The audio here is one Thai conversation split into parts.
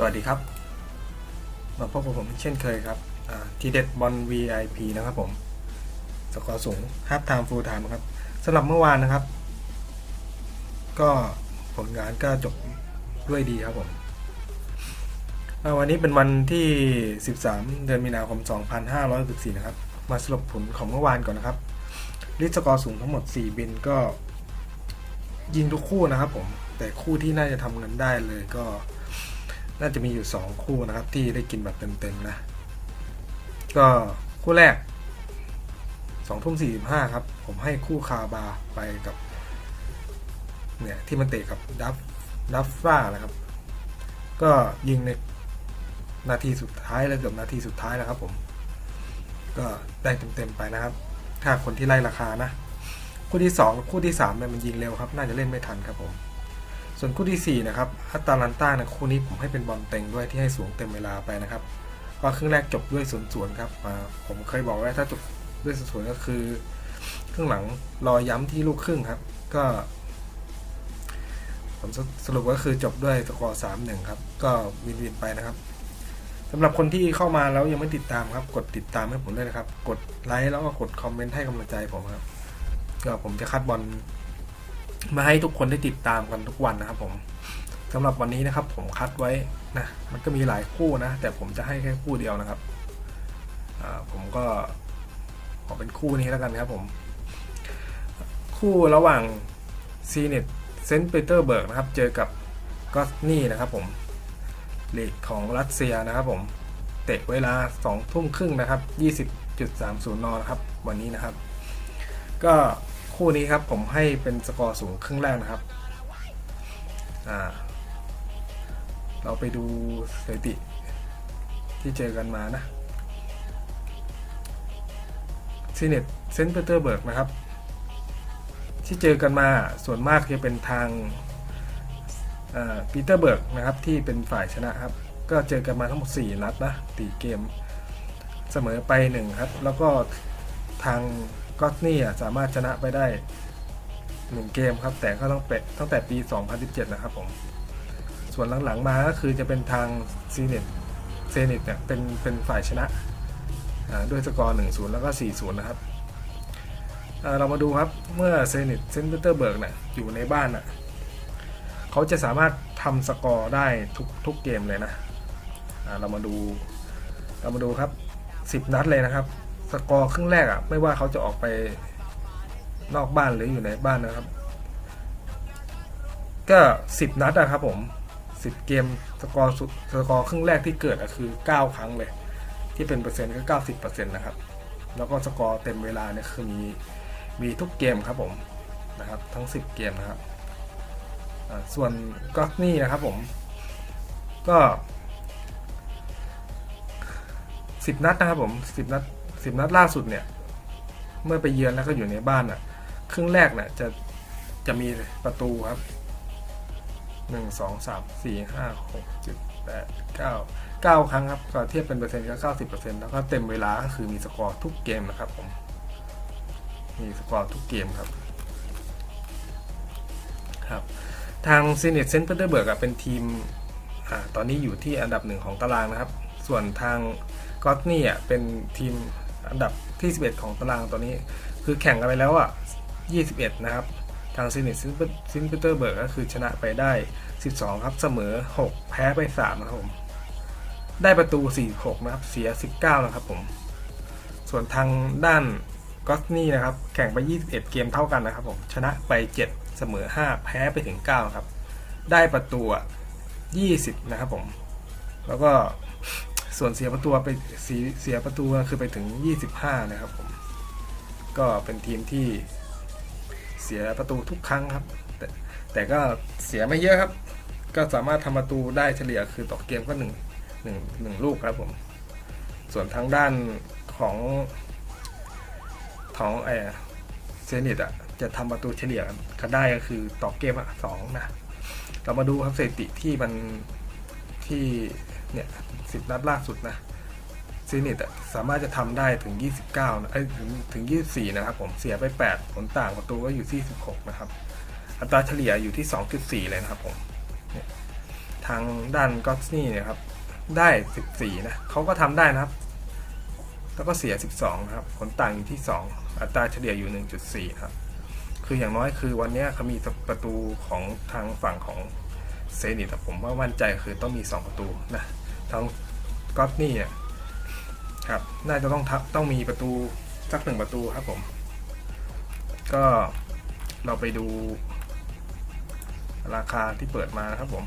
สวัสดีครับ มาพบกับผมเช่นเคยครับทีเด็ดบอล VIP นะครับผม สกอร์สูงฮาร์ t ไทม์ฟูลไทม์ครับสำหรับเมื่อวานนะครับ ก็ผลงานก็จบด้วยดีครับผมวันนี้เป็นวันที่ 13 เดือนมีนาคม 2564 นะครับ มาสรุปผลของเมื่อวานก่อนนะครับลิสสกอร์สูงทั้งหมด 4 บินก็ ยิงทุกคู่นะครับผม แต่คู่ที่น่าจะทำเงินได้เลยก็ น่าจะมีอยู่ 2 คู่นะครับ ที่ได้กินแบบเต็มๆนะ ก็คู่แรก2ทุ่ม45ครับ ผมให้คู่คาบาไปกับ เนี่ย ที่มันเตะกับดับดับฟ้านะครับ ก็ยิงในนาทีสุดท้ายแล้วเกือบนาทีสุดท้ายแล้วครับผม ก็ได้เต็มๆไปนะครับ ถ้าคนที่ไล่ราคานะ คู่ที่ 2 คู่ที่3เนี่ยมันยิงเร็วครับ น่าจะเล่นไม่ทันครับผม ส่วนคู่ที่ 4 นะครับอัตาลันต้านะคู่นี้ผมให้เป็นบอลเต็งด้วยที่ให้สูงเต็มเวลาไปนะครับก็ครึ่งแรกจบด้วยศูนย์ศูนย์ครับอ่าผมเคยบอกไว้ถ้าจบด้วยศูนย์ศูนย์ก็คือครึ่งหลังรอย้ำที่ลูกครึ่งครับ ก็ผมสสรุปก็คือจบด้วยสกอร์สามหนึ่งครับ ก็วินวินไปนะครับสำหรับคนที่เข้ามาแล้วยังไม่ติดตามครับ กดติดตามให้ผมด้วยนะครับ กดไลค์แล้วก็กดคอมเมนต์ให้กำลังใจผมครับก็ผมจะคัดบอล มาให้ทุกคนได้ติดตามกันทุกวันนะครับผมสำหรับวันนี้นะครับ ผมคัดไว้นะมันก็มีหลายคู่นะ แต่ผมจะให้แค่คู่เดียวนะครับผมก็ขอเป็นคู่นี้แล้วกันครับผม คู่ระหว่างซีเนตเซนต์ปีเตอร์เบิร์กนะครับ เจอกับก็นี่นะครับผมลีกของรัสเซียนะครับผม เตะเวลา2ทุ่มครึ่งนะครับ 20.30 น นะครับ วันนี้นะครับ ก็ คู่นี้ครับผมให้เป็นสกอร์สูงครึ่งแรกนะครับ อ่า เราไปดูสถิติที่เจอกันมานะซีเนตเซนต์ปีเตอร์เบิร์กนะครับ ที่เจอกันมาส่วนมากจะเป็นทางปีเตอร์เบิร์กนะครับที่เป็นฝ่ายชนะครับ ก็เจอกันมาทั้งหมด 4 นัดนะตีเกมเสมอไป 1 ครับ แล้วก็ทาง ก็อตนี่สามารถชนะไปได้ 1 เกมครับ แต่ก็ต้องเป็ดตั้งแต่ปี 2017 นะครับผม ส่วนหลังๆมาก็คือจะเป็นทางซีเนตเซนิตเนี่ยเป็นเป็นฝ่ายชนะด้วยสกอร์ 1-0 แล้วก็ 4-0 นะครับเรามาดูครับเมื่อเซนิตเซนต์เตอร์เบิร์กเนี่ยอยู่ในบ้านอะเขาจะสามารถทำสกอร์ได้ทุกทุกเกมเลยนะเรามาดูเรามาดูครับ 10 นัดเลยนะครับ สกอร์ครึ่งแรกอะ ไม่ว่าเขาจะออกไปนอกบ้านหรืออยู่ในบ้านนะครับ ก็10นัดอะครับผม10เกมสกอร์สุดสกอร์ครึ่งแรกที่เกิดอะคือ9ครั้งเลย ที่เป็นเปอร์เซ็นต์ก็90%นต์นะครับ แล้วก็สกอร์เต็มเวลาเนี่ยคือมีมีทุกเกมครับผมนะครับทั้ง10เกมนะครับส่วนก็นี่นะครับผมก็10นัดนะครับผม10นัด 10นัดล่าสุดเนี่ย เมื่อไปเยือนแล้วก็อยู่ในบ้านอะ ครึ่งแรกเนี่ยจะจะมีประตูครับหนึ่งสองสามสี่ห้าหกเจ็ดแปดเก้าเก้าครั้งครับก็เทียบเป็นเปอร์เซ็นต์ก็เก้าสิบเปอร์เซ็นต์แล้วก็เต็มเวลาก็คือมีสกอร์ทุกเกมนะครับผม มีสกอร์ทุกเกมครับ ครับ ทางซีเนตเซนต์เปเตอร์เบิร์กเป็นทีมอ่าตอนนี้อยู่ที่อันดับหนึ่งของตารางนะครับ ส่วนทางก็อตนี่อ่เป็นทีม อันดับที่ 11 ของตารางตอนนี้ คือแข่งกันไปแล้วอะ 21 นะครับ ทางซินิตซินเปเตอร์เบิร์กก็คือชนะไปได้ 12 ครับเสมอ 6 แพ้ไป 3 นะครับผม ได้ประตู 46 นะครับ เสีย 19 นะครับผม ส่วนทางด้านก็อตนี่นะครับ แข่งไป 21 เกมเท่ากันนะครับผม ชนะไป 7 เสมอ 5 แพ้ไปถึง 9 ครับ ได้ประตูอะ20 นะครับผม แล้วก็ ส่วนเสียประตูไปเสียเสียประตูคือไปถึง 25 นะครับผม ก็เป็นทีมที่เสียประตูทุกครั้งครับ แต่แต่ก็เสียไม่เยอะครับ ก็สามารถทำประตูได้เฉลี่ยคือต่อเกมก็หนึ่งหนึ่งหนึ่งลูกครับผม ส่วนทางด้านของของไอเซนิตอะจะทำประตูเฉลี่ยกันได้ก็คือต่อเกมอะสองนะ เรามาดูครับสถิติที่มันที่ เนี่ยสิบนัดล่าสุดนะซีนิตสามารถจะทำได้ถึง 29นะเอ้ถึงถึง 24 นะครับผมเสียไป 8 ผลต่างประตูก็อยู่ที่ 16 นะครับ อัตราเฉลี่ยอยู่ที่ 2.4 เลยนะครับผมทางด้านก็อตนี่เนี่ยครับ ได้ 14 นะเขาก็ทำได้นะครับ แล้วก็เสีย 12 นะครับ ผลต่างอยู่ที่ 2 อัตราเฉลี่ยอยู่ 1.4 ครับ คืออย่างน้อยคือวันนี้เขามีประตูของทางฝั่งของเซนิตผมว่ามั่นใจคือต้องมี 2 ประตูนะ ทางก็อตนี่ครับ น่าจะต้องทับต้องมีประตูสักหนึ่งประตูครับผม ก็เราไปดู ราคาที่เปิดมานะครับผม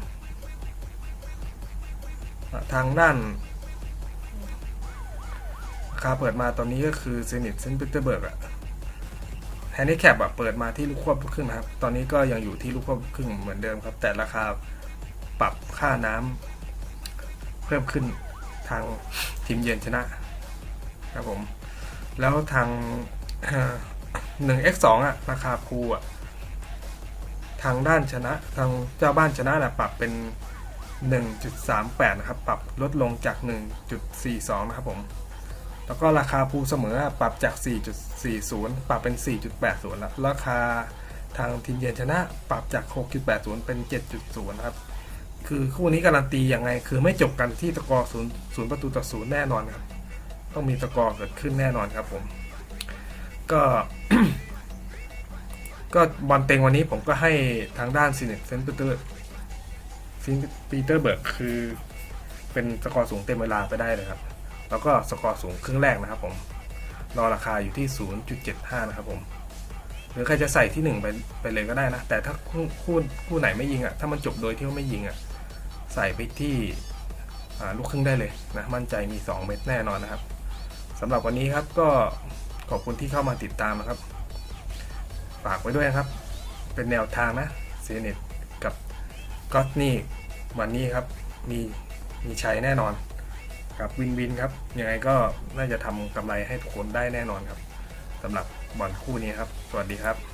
ทางด้านราคาเปิดมาตอนนี้ก็คือเซนิตเซนต์ปีเตอร์เบิร์กอะแฮนดี้แคปอะเปิดมาที่ลูกควบครึ่งนะครับ ตอนนี้ก็ยังอยู่ที่ลูกควบครึ่งเหมือนเดิมครับ แต่ราคาปรับค่าน้ำ พิ่มขึ้นทางทีมเยือนชนะครับผม แล้วทางหนึ่ง x สองอะราคาคูอะ ทางด้านชนะ ทางเจ้าบ้านชนะนะปรับเป็น 1.38 นะครับ ปรับลดลงจาก 1.42 นะครับผม แล้วก็ราคาภูเสมอปรับจาก 4.40 ปรับเป็น 4.80 แล้ว ราคาทางทีมเยือนชนะ ปรับจาก 6.80 เป็น 7.0 นะครับ คือคู่นี้การันตียังไง คือไม่จบกันที่ตะกอร์0 0ประตูต่อ0แน่นอนครับต้องมีตะกอร์เกิดขึ้นแน่นอนครับผม ก็ ก็บอลเต็งวันนี้ผมก็ให้ทางด้านซินเนตเซนต์ปีเตอร์ซินปีเตอร์เบิร์กคือเป็นสกอร์สูงเต็มเวลาไปได้เลยครับ แล้วก็สกอร์สูงครึ่งแรกนะครับผมรอราคาอยู่ที่ 0.75 นะครับผม หรือใครจะใส่ที่ 1 ไปไปเลยก็ได้นะ แต่ถ้าคู่คู่คู่ไหนไม่ยิงอะ ถ้ามันจบโดยที่ว่าไม่ยิงอะ ใส่ไปที่ลูกครึ่งได้เลยนะมั่นใจมี 2 เม็ดแน่นอนนะครับสำหรับวันนี้ครับก็ขอบคุณที่เข้ามาติดตามนะครับ ฝากไว้ด้วยครับ เป็นแนวทางนะเซเนตกับก็อตนี่วันนี้ครับมีมีชัยแน่นอนครับวินวินครับยังไงก็น่าจะทำกำไรให้ทุกคนได้แน่นอนครับสำหรับบอลคู่นี้ครับ สวัสดีครับ